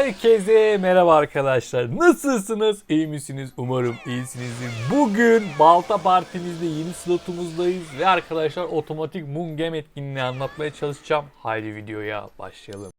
Herkese merhaba arkadaşlar. Nasılsınız? İyi misiniz? Umarım iyisinizdir. Bugün Balta Partimizde yeni slotumuzdayız ve arkadaşlar otomatik Moon Game etkinliğini anlatmaya çalışacağım. Haydi videoya başlayalım.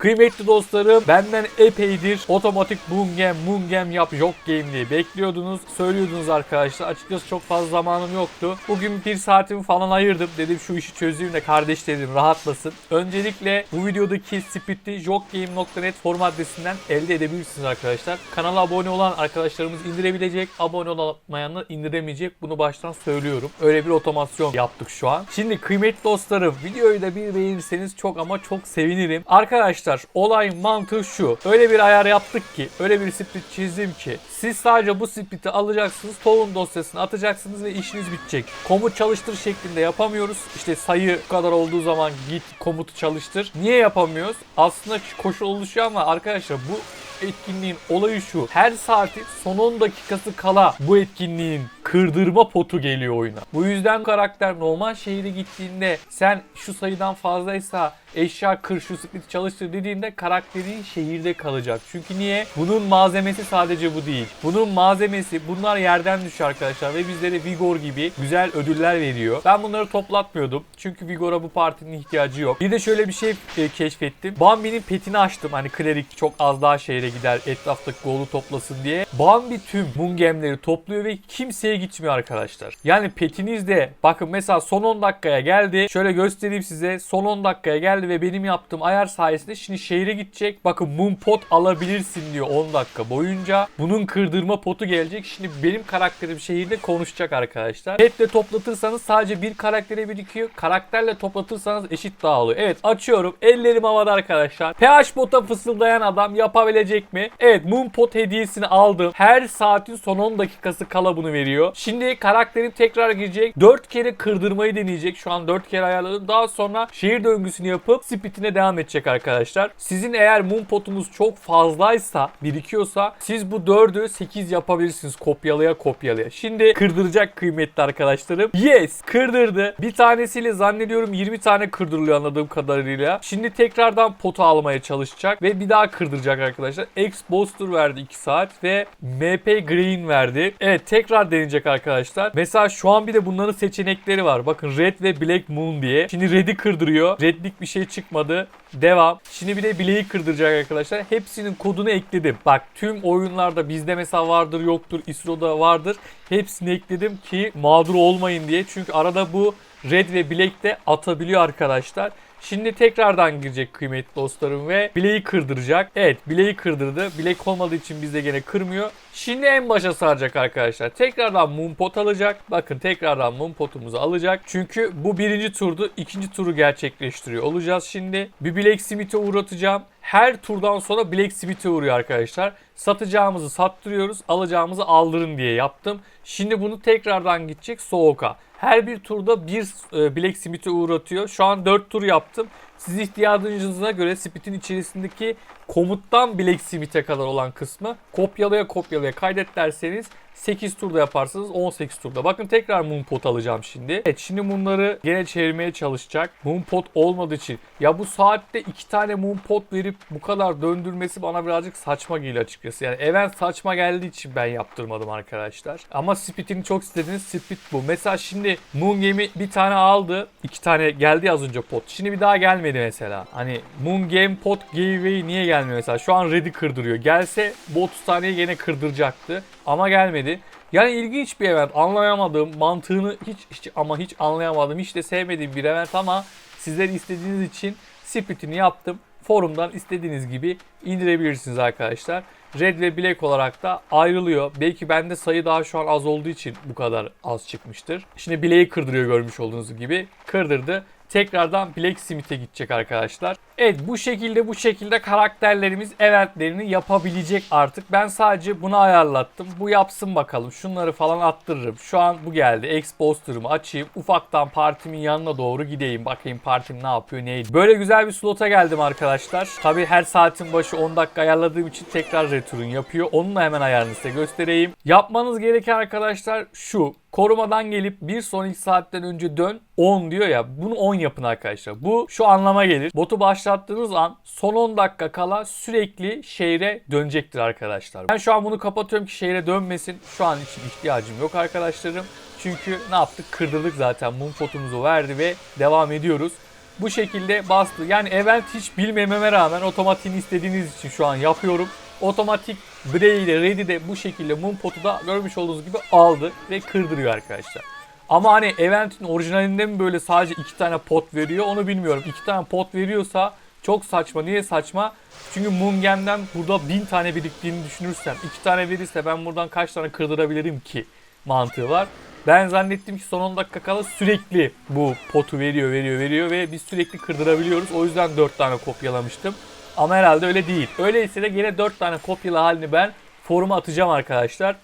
Kıymetli dostlarım benden epeydir otomatik Moon Game, Moon Game yap, yok game diye bekliyordunuz. Söylüyordunuz arkadaşlar. Açıkçası çok fazla zamanım yoktu. Bugün bir saatimi falan ayırdım. Dedim şu işi çözeyim de kardeş dedim rahatlasın. Öncelikle bu videodaki split'i jokgame.net form adresinden elde edebilirsiniz arkadaşlar. Kanala abone olan arkadaşlarımız indirebilecek. Abone olmayanlar indiremeyecek. Bunu baştan söylüyorum. Öyle bir otomasyon yaptık şu an. Şimdi kıymetli dostlarım videoyu da bir beğenirseniz çok ama çok sevinirim. Arkadaşlar olay mantığı şu. Öyle bir ayar yaptık ki, öyle bir split çizdim ki siz sadece bu split'i alacaksınız, tohum dosyasını atacaksınız ve işiniz bitecek. Komut çalıştır şeklinde yapamıyoruz. İşte sayı bu kadar olduğu zaman git komutu çalıştır. Niye yapamıyoruz? Aslında koşul oluşuyor ama arkadaşlar bu etkinliğin olayı şu. Her saatin son 10 dakikası kala bu etkinliğin kırdırma potu geliyor oyuna. Bu yüzden karakter normal şehire gittiğinde sen şu sayıdan fazlaysa eşya kır şu split çalıştır dediğinde karakterin şehirde kalacak. Çünkü niye? Bunun malzemesi sadece bu değil. Bunun malzemesi bunlar yerden düşüyor arkadaşlar ve bizlere Vigor gibi güzel ödüller veriyor. Ben bunları toplatmıyordum. Çünkü Vigor'a bu partinin ihtiyacı yok. Bir de şöyle bir şey e, keşfettim. Bambi'nin petini açtım. Hani klerik çok az daha şehre gider etraftaki golü toplasın diye. Bambi tüm Moon Gem'leri topluyor ve kimseye gitmiyor arkadaşlar. Yani petinizde bakın mesela son 10 dakikaya geldi. Şöyle göstereyim size. Son 10 dakikaya geldi ve benim yaptığım ayar sayesinde şimdi şehre gidecek. Bakın Moon Pot alabilirsin diyor 10 dakika boyunca. Bunun kırdırma potu gelecek. Şimdi benim karakterim şehirde konuşacak arkadaşlar. Petle toplatırsanız sadece bir karaktere birikiyor. Karakterle toplatırsanız eşit dağılıyor. Evet açıyorum. Ellerim havada arkadaşlar. PH Pot'a fısıldayan adam yapabilecek mi? Evet Moon Pot hediyesini aldım. Her saatin son 10 dakikası kala bunu veriyor. Şimdi karakterim tekrar girecek. 4 kere kırdırmayı deneyecek. Şu an 4 kere ayarladım. Daha sonra şehir döngüsünü yapıp spitine devam edecek arkadaşlar. Sizin eğer Moon Pot'unuz çok fazlaysa, birikiyorsa siz bu 4'ü 8 yapabilirsiniz kopyalaya kopyalaya. Şimdi kırdıracak kıymetli arkadaşlarım. Yes kırdırdı. Bir tanesiyle zannediyorum 20 tane kırdırılıyor anladığım kadarıyla. Şimdi tekrardan potu almaya çalışacak ve bir daha kırdıracak arkadaşlar. X Booster verdi 2 saat ve MP Green verdi. Evet tekrar deneyecek arkadaşlar. Mesela şu an bir de bunların seçenekleri var. Bakın Red ve Black Moon diye. Şimdi Red'i kırdırıyor. Red'lik bir şey çıkmadı. Devam. Şimdi bir de bileği kırdıracak arkadaşlar. Hepsinin kodunu ekledim. Bak tüm oyunlarda bizde mesela vardır yoktur. İsro'da vardır. Hepsini ekledim ki mağdur olmayın diye. Çünkü arada bu Red ve Black de atabiliyor arkadaşlar. Şimdi tekrardan girecek kıymetli dostlarım ve bileği kırdıracak. Evet bileği kırdırdı. Bilek olmadığı için bizde gene kırmıyor. Şimdi en başa saracak arkadaşlar. Tekrardan mum pot alacak. Bakın tekrardan mum potumuzu alacak. Çünkü bu birinci turdu. ikinci turu gerçekleştiriyor olacağız şimdi. Bir bilek simite uğratacağım. Her turdan sonra Black Smith'e uğruyor arkadaşlar. Satacağımızı sattırıyoruz, alacağımızı aldırın diye yaptım. Şimdi bunu tekrardan gidecek Soğuk'a. Her bir turda bir e, Black Smith'e uğratıyor. Şu an 4 tur yaptım. Siz ihtiyacınıza göre Smith'in içerisindeki komuttan Black Smith'e kadar olan kısmı kopyalaya kopyalaya kaydet derseniz 8 turda yaparsınız 18 turda. Bakın tekrar Moonpot alacağım şimdi. Evet şimdi bunları gene çevirmeye çalışacak. Moonpot olmadığı için. Ya bu saatte 2 tane Moonpot verip bu kadar döndürmesi bana birazcık saçma geliyor açıkçası. Yani event saçma geldiği için ben yaptırmadım arkadaşlar. Ama Speed'ini çok istediğiniz Speed bu. Mesela şimdi Moon Game'i bir tane aldı. 2 tane geldi az önce pot. Şimdi bir daha gelmedi mesela. Hani Moon Game pot giveaway niye gelmiyor mesela? Şu an Red'i kırdırıyor. Gelse bu 30 taneyi gene kırdıracaktı. Ama gelmedi. Yani ilginç bir event. Anlayamadığım, mantığını hiç, hiç ama hiç anlayamadım. Hiç de sevmediğim bir event ama sizler istediğiniz için splitini yaptım. Forumdan istediğiniz gibi indirebilirsiniz arkadaşlar. Red ve Black olarak da ayrılıyor. Belki bende sayı daha şu an az olduğu için bu kadar az çıkmıştır. Şimdi Black'i kırdırıyor görmüş olduğunuz gibi. Kırdırdı. Tekrardan Black Smith'e gidecek arkadaşlar. Evet bu şekilde bu şekilde karakterlerimiz eventlerini yapabilecek artık. Ben sadece bunu ayarlattım. Bu yapsın bakalım. Şunları falan attırırım. Şu an bu geldi. Exposter'ımı açayım. Ufaktan partimin yanına doğru gideyim. Bakayım partim ne yapıyor neydi. Böyle güzel bir slota geldim arkadaşlar. Tabi her saatin başı 10 dakika ayarladığım için tekrar return yapıyor. Onun da hemen ayarını size göstereyim. Yapmanız gereken arkadaşlar şu. Korumadan gelip bir sonraki saatten önce dön 10 diyor ya bunu 10 yapın arkadaşlar. Bu şu anlama gelir. Botu başlattığınız an son 10 dakika kala sürekli şehre dönecektir arkadaşlar. Ben şu an bunu kapatıyorum ki şehre dönmesin. Şu an için ihtiyacım yok arkadaşlarım. Çünkü ne yaptık? Kırdırdık zaten. Mum potumuzu verdi ve devam ediyoruz. Bu şekilde bastı. Yani event hiç bilmememe rağmen otomatiğini istediğiniz için şu an yapıyorum. Otomatik Bray ile Red'i de bu şekilde mum potu da görmüş olduğunuz gibi aldı ve kırdırıyor arkadaşlar. Ama hani eventin orijinalinde mi böyle sadece iki tane pot veriyor onu bilmiyorum. İki tane pot veriyorsa çok saçma. Niye saçma? Çünkü Mungen'den burada bin tane biriktiğini düşünürsem iki tane verirse ben buradan kaç tane kırdırabilirim ki mantığı var. Ben zannettim ki son 10 dakika kala sürekli bu potu veriyor veriyor veriyor ve biz sürekli kırdırabiliyoruz. O yüzden 4 tane kopyalamıştım. Ama herhalde öyle değil. Öyleyse de yine 4 tane kopyalı halini ben foruma atacağım arkadaşlar.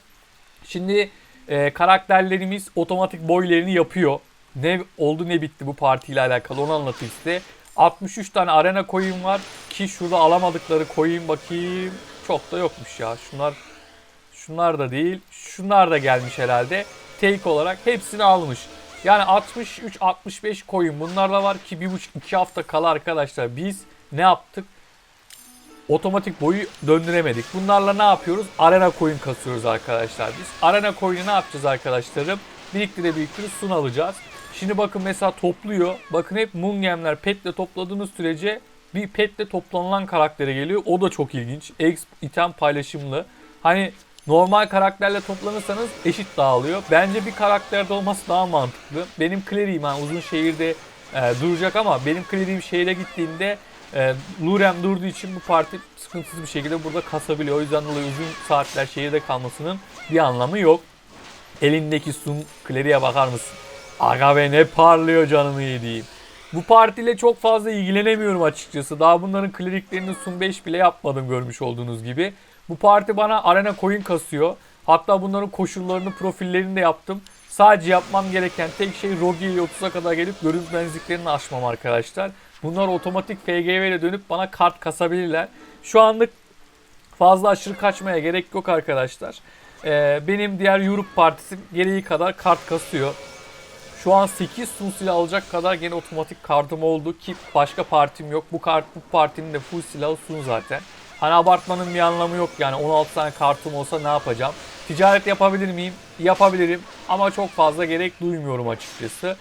Şimdi e, karakterlerimiz otomatik boylarını yapıyor. Ne oldu ne bitti bu partiyle alakalı onu anlatayım size. 63 tane arena coin var ki şurada alamadıkları coin bakayım. Çok da yokmuş ya. Şunlar şunlar da değil. Şunlar da gelmiş herhalde. Take olarak hepsini almış. Yani 63-65 coin bunlar da var ki 1,5-2 hafta kala arkadaşlar biz ne yaptık? Otomatik boyu döndüremedik. Bunlarla ne yapıyoruz? Arena coin kasıyoruz arkadaşlar biz. Arena coin'i ne yapacağız arkadaşlarım? Biriktire biriktire sun alacağız. Şimdi bakın mesela topluyor. Bakın hep Mungem'ler petle topladığınız sürece bir petle toplanılan karaktere geliyor. O da çok ilginç. X item paylaşımlı. Hani normal karakterle toplanırsanız eşit dağılıyor. Bence bir karakterde olması daha mantıklı. Benim Clary'im yani uzun şehirde e, duracak ama benim Clary'im şehire gittiğinde e, Lurem durduğu için bu parti sıkıntısız bir şekilde burada kasabiliyor. O yüzden dolayı uzun saatler şehirde kalmasının bir anlamı yok. Elindeki Sun Clary'e bakar mısın? Aga be ne parlıyor canımı yediğim. Bu partiyle çok fazla ilgilenemiyorum açıkçası. Daha bunların kleriklerini Sun 5 bile yapmadım görmüş olduğunuz gibi. Bu parti bana arena coin kasıyor. Hatta bunların koşullarını, profillerini de yaptım. Sadece yapmam gereken tek şey Rogi'yi 30'a kadar gelip görünmezliklerini aşmam arkadaşlar. Bunlar otomatik FGV ile dönüp bana kart kasabilirler. Şu anlık fazla aşırı kaçmaya gerek yok arkadaşlar. Ee, benim diğer Europe partisi gereği kadar kart kasıyor. Şu an 8 sun silah alacak kadar gene otomatik kartım oldu ki başka partim yok. Bu kart bu partinin de full silahı sun zaten. Hani abartmanın bir anlamı yok yani 16 tane kartım olsa ne yapacağım? Ticaret yapabilir miyim? Yapabilirim ama çok fazla gerek duymuyorum açıkçası.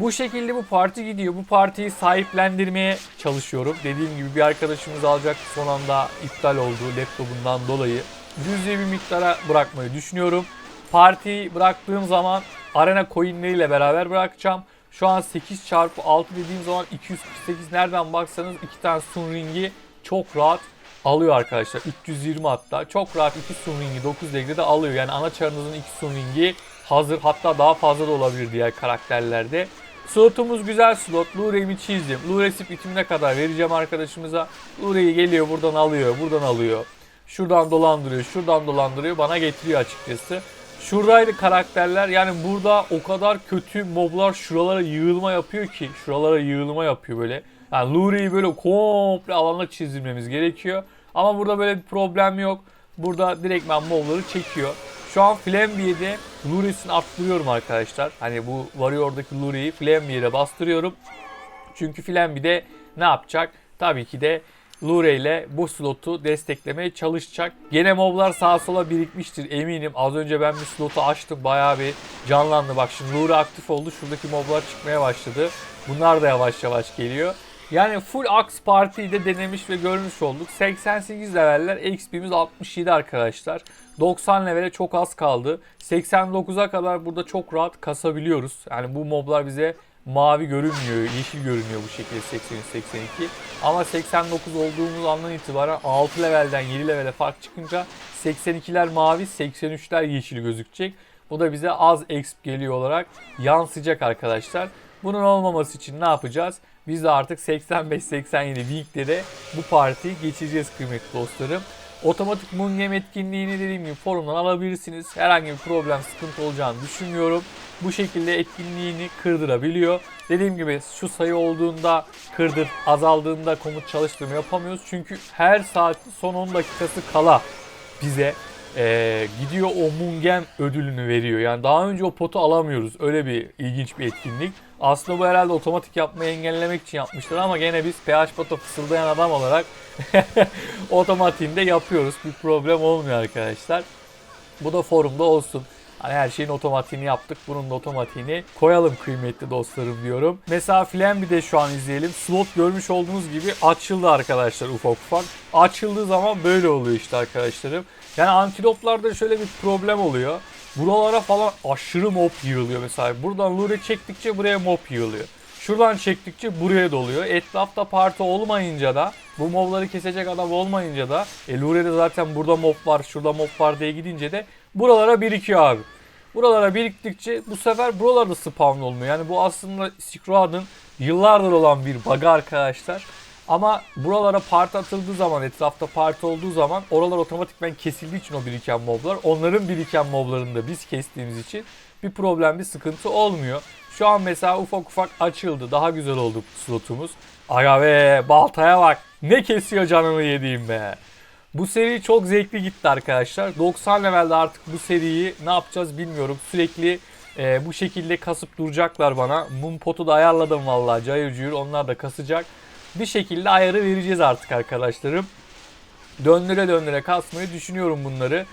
Bu şekilde bu parti gidiyor. Bu partiyi sahiplendirmeye çalışıyorum. Dediğim gibi bir arkadaşımız alacak son anda iptal oldu laptopundan dolayı. Cüzi bir miktara bırakmayı düşünüyorum. Partiyi bıraktığım zaman arena coinleriyle beraber bırakacağım. Şu an 8 çarpı 6 dediğim zaman 248 nereden baksanız 2 tane sun ringi çok rahat alıyor arkadaşlar. 320 hatta. Çok rahat 2 sun ringi 9 degrede alıyor. Yani ana çarınızın 2 sun ringi hazır. Hatta daha fazla da olabilir diğer karakterlerde. Slotumuz güzel slot. Lure'yi çizdim. Lure sip bitimine kadar vereceğim arkadaşımıza. Lure'yi geliyor buradan alıyor, buradan alıyor. Şuradan dolandırıyor, şuradan dolandırıyor. Bana getiriyor açıkçası. Şuradaydı karakterler. Yani burada o kadar kötü moblar şuralara yığılma yapıyor ki. Şuralara yığılma yapıyor böyle. Yani Lure'yi böyle komple alana çizdirmemiz gerekiyor. Ama burada böyle bir problem yok. Burada direktmen mobları çekiyor. Şu an Flambe'de Luri'sini arttırıyorum arkadaşlar. Hani bu Warrior'daki Luri'yi Flambe'ye bastırıyorum. Çünkü Flambe'de ne yapacak? Tabii ki de Lure ile bu slotu desteklemeye çalışacak. Gene moblar sağa sola birikmiştir eminim. Az önce ben bir slotu açtım bayağı bir canlandı. Bak şimdi Lure aktif oldu. Şuradaki moblar çıkmaya başladı. Bunlar da yavaş yavaş geliyor. Yani full Axe Party'yi de denemiş ve görmüş olduk. 88 leveller, XP'miz 67 arkadaşlar. 90 levele çok az kaldı. 89'a kadar burada çok rahat kasabiliyoruz. Yani bu moblar bize mavi görünmüyor, yeşil görünüyor bu şekilde 83-82. Ama 89 olduğumuz andan itibaren 6 levelden 7 levele fark çıkınca 82'ler mavi, 83'ler yeşil gözükecek. Bu da bize az exp geliyor olarak yansıyacak arkadaşlar. Bunun olmaması için ne yapacağız? Biz de artık 85-87 Wing'de bu partiyi geçeceğiz kıymetli dostlarım. Otomatik Mungem etkinliğini dediğim gibi forumdan alabilirsiniz. Herhangi bir problem, sıkıntı olacağını düşünmüyorum. Bu şekilde etkinliğini kırdırabiliyor. Dediğim gibi şu sayı olduğunda kırdır, azaldığında komut çalıştırma yapamıyoruz. Çünkü her saat son 10 dakikası kala bize eee, gidiyor o Mungem ödülünü veriyor. Yani daha önce o potu alamıyoruz. Öyle bir ilginç bir etkinlik. Aslında bu herhalde otomatik yapmayı engellemek için yapmışlar ama gene biz PH Pot'a fısıldayan adam olarak otomatiğinde yapıyoruz. Bir problem olmuyor arkadaşlar. Bu da forumda olsun. Hani her şeyin otomatiğini yaptık. Bunun da otomatiğini koyalım kıymetli dostlarım diyorum. Mesela Flamby'de de şu an izleyelim. Slot görmüş olduğunuz gibi açıldı arkadaşlar ufak ufak. Açıldığı zaman böyle oluyor işte arkadaşlarım. Yani antiloplarda şöyle bir problem oluyor. Buralara falan aşırı mob yığılıyor mesela. Buradan lure çektikçe buraya mob yığılıyor. Şuradan çektikçe buraya doluyor. Etrafta parti olmayınca da bu mobları kesecek adam olmayınca da e, Lure'de zaten burada mob var şurada mob var diye gidince de buralara birikiyor abi. Buralara biriktikçe bu sefer buralarda spawn olmuyor. Yani bu aslında Silk yıllardır olan bir bug arkadaşlar. Ama buralara parti atıldığı zaman, etrafta parti olduğu zaman oralar otomatikman kesildiği için o biriken moblar. Onların biriken moblarını da biz kestiğimiz için bir problem, bir sıkıntı olmuyor. Şu an mesela ufak ufak açıldı. Daha güzel oldu slotumuz. Aga be baltaya bak. Ne kesiyor canını yediğim be. Bu seri çok zevkli gitti arkadaşlar. 90 levelde artık bu seriyi ne yapacağız bilmiyorum. Sürekli e, bu şekilde kasıp duracaklar bana. Mum potu da ayarladım vallahi cayır cuyur onlar da kasacak. Bir şekilde ayarı vereceğiz artık arkadaşlarım. Döndüre döndüre kasmayı düşünüyorum bunları.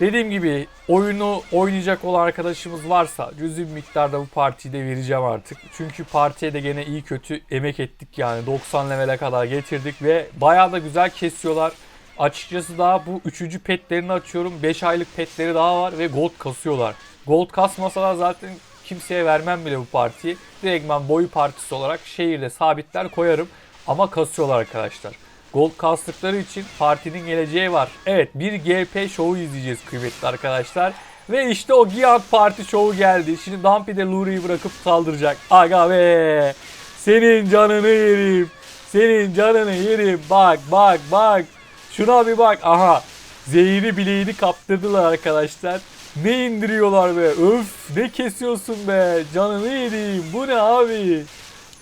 Dediğim gibi oyunu oynayacak olan arkadaşımız varsa cüzi bir miktarda bu partiyi de vereceğim artık. Çünkü partiye de gene iyi kötü emek ettik yani 90 levele kadar getirdik ve bayağı da güzel kesiyorlar. Açıkçası daha bu 3. petlerini açıyorum. 5 aylık petleri daha var ve gold kasıyorlar. Gold kasmasalar zaten kimseye vermem bile bu partiyi. Direkt ben boyu partisi olarak şehirde sabitler koyarım. Ama kasıyorlar arkadaşlar. Gold kastıkları için partinin geleceği var. Evet bir GP şovu izleyeceğiz kıymetli arkadaşlar. Ve işte o Giant Parti şovu geldi. Şimdi Dumpy de Luri'yi bırakıp saldıracak. Aga be. Senin canını yerim. Senin canını yerim. Bak bak bak. Şuna bir bak. Aha. Zehiri bileğini kaptırdılar arkadaşlar. Ne indiriyorlar be. Öf ne kesiyorsun be. Canını yedim. Bu ne abi?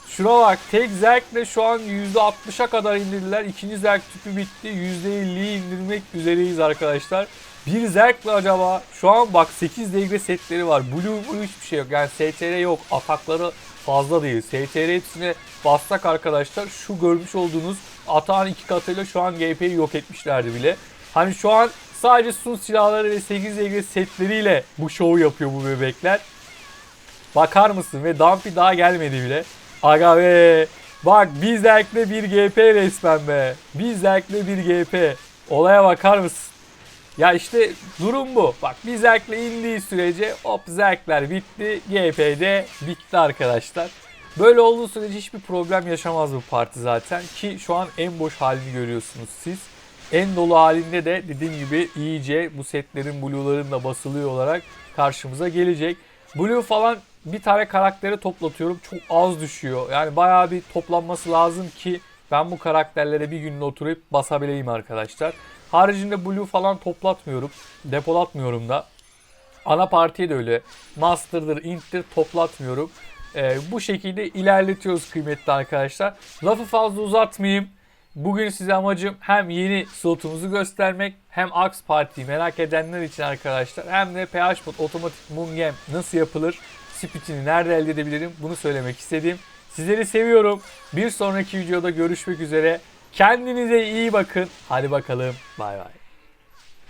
Şuna bak tek zerkle şu an %60'a kadar indirdiler. İkinci zerk tüpü bitti. %50'yi indirmek üzereyiz arkadaşlar. Bir zerkle acaba şu an bak 8 degre setleri var. Blue blue hiçbir şey yok. Yani STR yok. Atakları fazla değil. STR hepsine bassak arkadaşlar şu görmüş olduğunuz atağın iki katıyla şu an GP'yi yok etmişlerdi bile. Hani şu an sadece sun silahları ve 8 degre setleriyle bu şovu yapıyor bu bebekler. Bakar mısın ve Dumpy daha gelmedi bile. Aga be. Bak bir zerkle bir GP resmen be. Bir zerkle bir GP. Olaya bakar mısın? Ya işte durum bu. Bak bir zerkle indiği sürece hop zerkler bitti. GP'de bitti arkadaşlar. Böyle olduğu sürece hiçbir problem yaşamaz bu parti zaten. Ki şu an en boş halini görüyorsunuz siz. En dolu halinde de dediğim gibi iyice bu setlerin blue'ların da basılıyor olarak karşımıza gelecek. Blue falan bir tane karakteri toplatıyorum. Çok az düşüyor. Yani bayağı bir toplanması lazım ki ben bu karakterlere bir günde oturup basabileyim arkadaşlar. Haricinde blue falan toplatmıyorum. Depolatmıyorum da. Ana partiye de öyle. Master'dır, int'tir toplatmıyorum. Ee, bu şekilde ilerletiyoruz kıymetli arkadaşlar. Lafı fazla uzatmayayım. Bugün size amacım hem yeni slotumuzu göstermek hem Axe Parti'yi merak edenler için arkadaşlar hem de PHBot otomatik Mungem nasıl yapılır, speedini nerede elde edebilirim bunu söylemek istedim. Sizleri seviyorum. Bir sonraki videoda görüşmek üzere. Kendinize iyi bakın. Hadi bakalım. Bay bay.